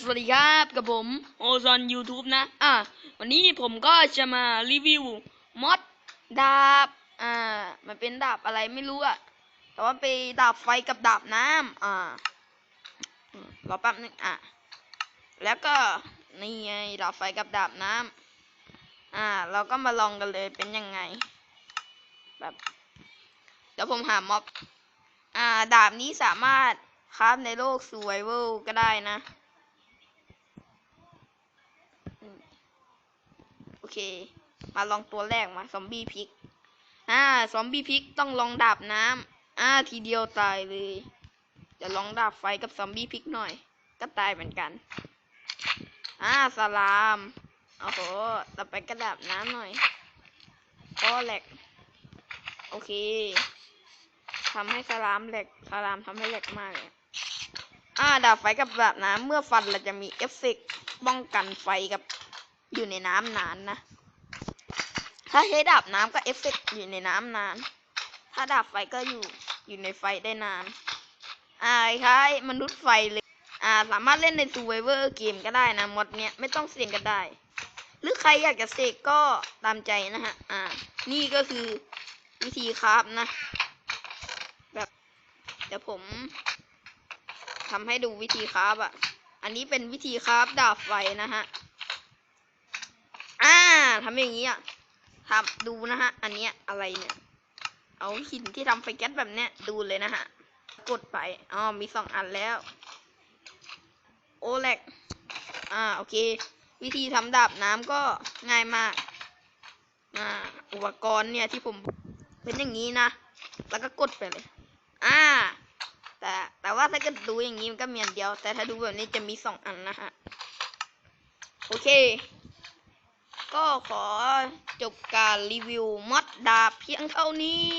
สวัสดีครับกับผมโอซอน YouTube นะ อ่า วันนี้ผมก็จะมารีวิวมอดดาบ อ่า มันเป็นดาบอะไรไม่รู้อะแต่ว่าเป็นดาบไฟกับดาบน้ำอ่าอืมรอแป๊บนึงอะ แล้วก็นี่ไงดาบไฟกับดาบน้ำอ่า เราก็มาลองกันเลยเป็นยังไง แบบ เดี๋ยวผมหาม็อบ อ่า ดาบนี้สามารถคราฟในโลกสวยเวลก็ได้นะอืมโอเค มาลองตัวแรกมาซอมบี้พิก อ่า ซอมบี้พิกต้องลองดาบน้ำอ่า ทีเดียวตายเลย จะลองดาบไฟกับซอมบี้พิกหน่อย ก็ตายเหมือนกัน อ่า สลามโอ้โหต่อไปกระดาบน้ำหน่อยก็แหลก โอเคทำให้สลามแหลกสลามทำให้แหลกมากเลยอ่าดาบไฟกับดาบน้ำเมื่อฟันเราจะมีเอฟเฟกป้องกันไฟกับ อยู่ในน้ำนานนะ ถ้าใช้ดาบน้ำก็เอฟเฟกต์อยู่ในน้ำนาน ถ้าดาบไฟก็อยู่อยู่ในไฟได้นาน อ่าคล้ายมนุษย์ไฟเลย อ่าสามารถเล่นในซูเวเวอร์เกมก็ได้นะมดเนี้ยไม่ต้องเสี่ยงก็ได้ หรือใครอยากจะเสกก็ตามใจนะฮะ อ่า นี่ก็คือวิธีคราฟนะ แบบเดี๋ยวผมทำให้ดูวิธีคราฟอะ อันนี้เป็นวิธีคราฟดาบไฟนะฮะ ทำอย่างนี้อะทำดูนะฮะ อันเนี้ยอะไรเนี่ย เอาหินที่ทำไฟแก๊สแบบเนี้ยดูเลยนะฮะ กดไป อ๋อ มีสองอันแล้ว โอเล็ก อ่า โอเค วิธีทำดาบน้ำก็ง่ายมาก อ่า อุปกรณ์เนี่ยที่ผมเป็นอย่างนี้นะ แล้วก็กดไปเลย อ่า แต่แต่ว่าถ้าเกิดดูอย่างนี้มันก็มีอันเดียว แต่ถ้าดูแบบนี้จะมีสองอันนะฮะ โอเค ก็ขอจบการรีวิวมอดดาบเพียงเท่านี้